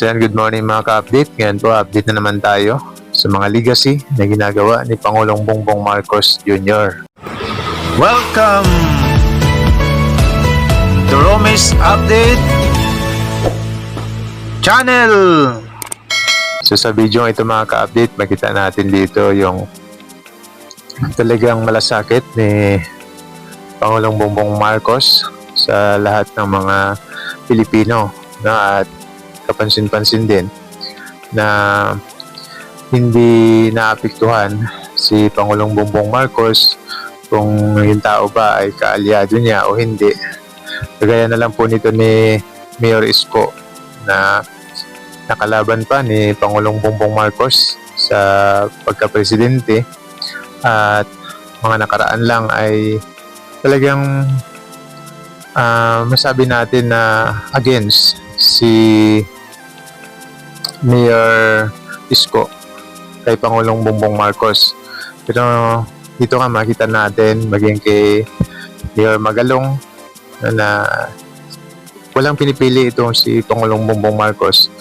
So yan, good morning mga ka-update. Ngayon po, update na naman tayo sa mga legacy na ginagawa ni Pangulong Bongbong Marcos Jr. Welcome to Romis Update Channel. So sa video ito mga ka-update, makita natin dito yung talagang malasakit ni Pangulong Bongbong Marcos sa lahat ng mga Pilipino na at kapansin-pansin din na hindi naapektuhan si Pangulong Bongbong Marcos kung yung tao ba ay kaalyado niya o hindi. Kagaya na lang po nito ni Mayor Isko na nakalaban pa ni Pangulong Bongbong Marcos sa pagka-presidente at mga nakaraan lang ay talagang ah, masabi natin na against si Mayor Isko kay Pangulong Bongbong Marcos. Pero dito nga makita natin maging kay Mayor Magalong na, walang pinipili itong si Pangulong Bongbong Marcos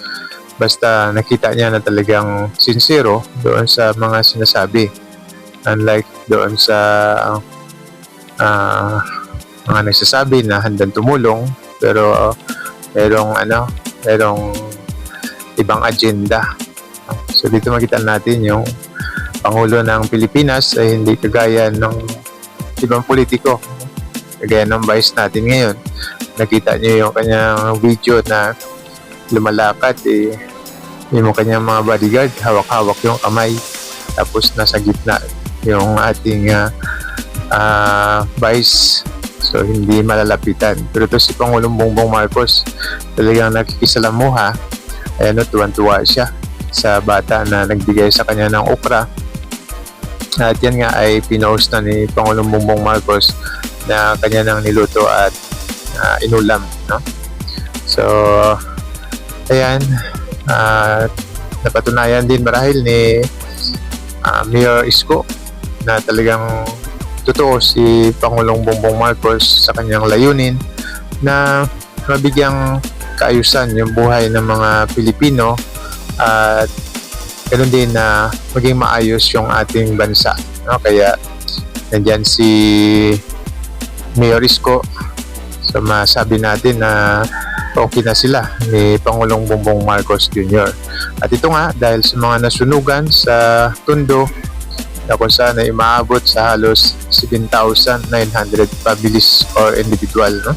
basta nakita niya na talagang sincero doon sa mga sinasabi unlike doon sa ah, mga nagsasabi na handang tumulong pero merong ano merong ibang agenda. So dito makita natin yung Pangulo ng Pilipinas ay hindi kagaya ng ibang politiko kagaya ng vice natin ngayon. Nakita niyo yung kanyang video na lumalakad eh yung kanyang mga bodyguard hawak-hawak yung kamay tapos nasa gitna yung ating ah, ah, vice. So hindi malalapitan. Pero to si Pangulong Bongbong Marcos talagang nakikisalamuha ayan no, tuwan-tuwa siya sa bata na nagbigay sa kanya ng okra. At yan nga ay pinost na ni Pangulong Bongbong Marcos na kanya nang niluto at ah, inulam no? So ayan at napatunayan din marahil ni ah, Mayor Isko na talagang totoo si Pangulong Bongbong Marcos sa kanyang layunin na mabigyang kaayusan yung buhay ng mga Pilipino at ganoon din na maging maayos yung ating bansa. No? Kaya nandyan si Mayor Isko so masabi natin na okay na sila ni Pangulong Bongbong Marcos Jr. At ito nga, dahil sa mga nasunugan sa Tondo, na kung saan ay maabot sa halos 7,900 families or individual. No?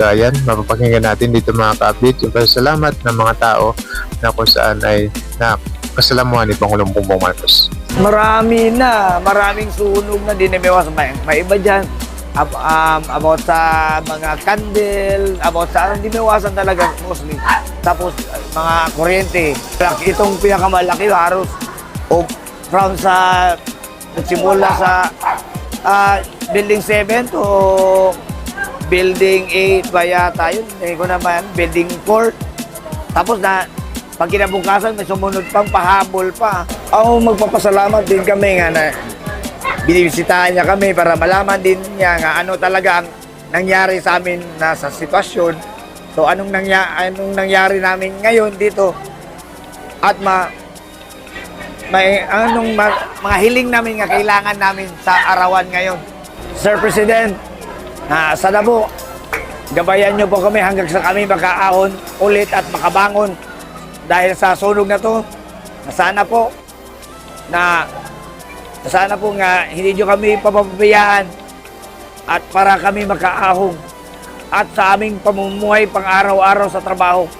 So ayan, mapapakinggan natin dito mga ka-update yung pasalamat ng mga tao na kung saan ay nakasalamuhan ni Pangulong Bongbong Marcos. Marami na, maraming sunog na dinimiwas. May, may iba dyan, um, about sa mga candle, about sa hindi diniwasan talaga mostly. Tapos mga kuryente. Itong pinakamalaki haros o from sa nagsimula sa ah, building 7 to building 8 ba yata yun? Hindi ko naman, building 4. Tapos na pag kinabukasan, may sumunod pang pahabol pa. Ako magpapasalamat din kami nga na binibisitahan niya kami para malaman din niya nga ano talaga ang nangyari sa amin na sa sitwasyon. So anong nangyari, anong nangyari namin ngayon dito at ma may anong ma- mga hiling namin nga kailangan namin sa arawan ngayon. Sir President, na sana po gabayan niyo po kami hanggang sa kami makaahon ulit at makabangon dahil sa sunog na to. Na sana po na sana po nga hindi nyo kami papabayaan at para kami makaahong at sa aming pamumuhay pang araw-araw sa trabaho.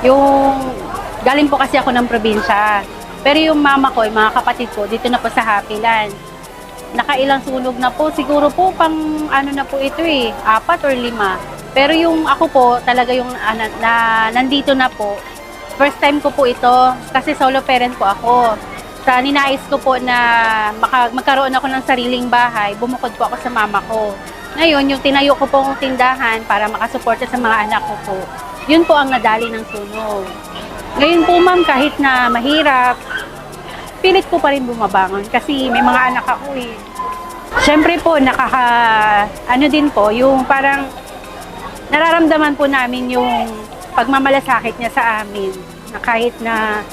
Yung galing po kasi ako ng probinsya. Pero yung mama ko, yung mga kapatid ko, dito na po sa Happyland. Nakailang sunog na po. Siguro po pang ano na po ito eh, apat or lima. Pero yung ako po, talaga yung ah, na, na, nandito na po. First time ko po ito kasi solo parent po ako. Sa ninais ko po na maka, magkaroon ako ng sariling bahay, bumukod po ako sa mama ko. Ngayon, yung tinayo ko pong tindahan para makasuporta sa mga anak ko po, yun po ang nadali ng sunog. Ngayon po ma'am, kahit na mahirap, pilit ko pa rin bumabangon kasi may mga anak ako eh. Siyempre po, nakaka, ano din po, yung parang nararamdaman po namin yung pagmamalasakit niya sa amin na kahit na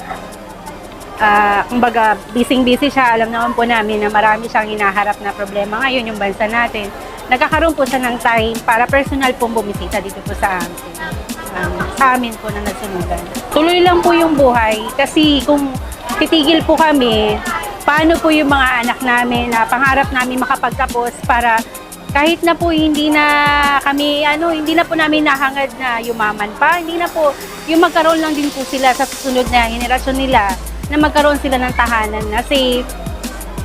ah, kumbaga busy-busy siya, alam naman po namin na marami siyang hinaharap na problema ngayon yung bansa natin. Nagkakaroon po siya ng time para personal pong bumisita dito po sa amin. Um, sa amin po na nagsunugan. Tuloy lang po yung buhay kasi kung titigil po kami, paano po yung mga anak namin na pangarap namin makapagtapos para kahit na po hindi na kami ano hindi na po namin nahangad na yumaman pa hindi na po yung magkaroon lang din po sila sa susunod na henerasyon nila na magkaroon sila ng tahanan na safe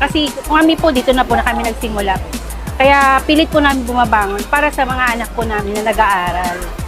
kasi kami po dito na po na kami nagsimula kaya pilit po namin bumabangon para sa mga anak po namin na nag-aaral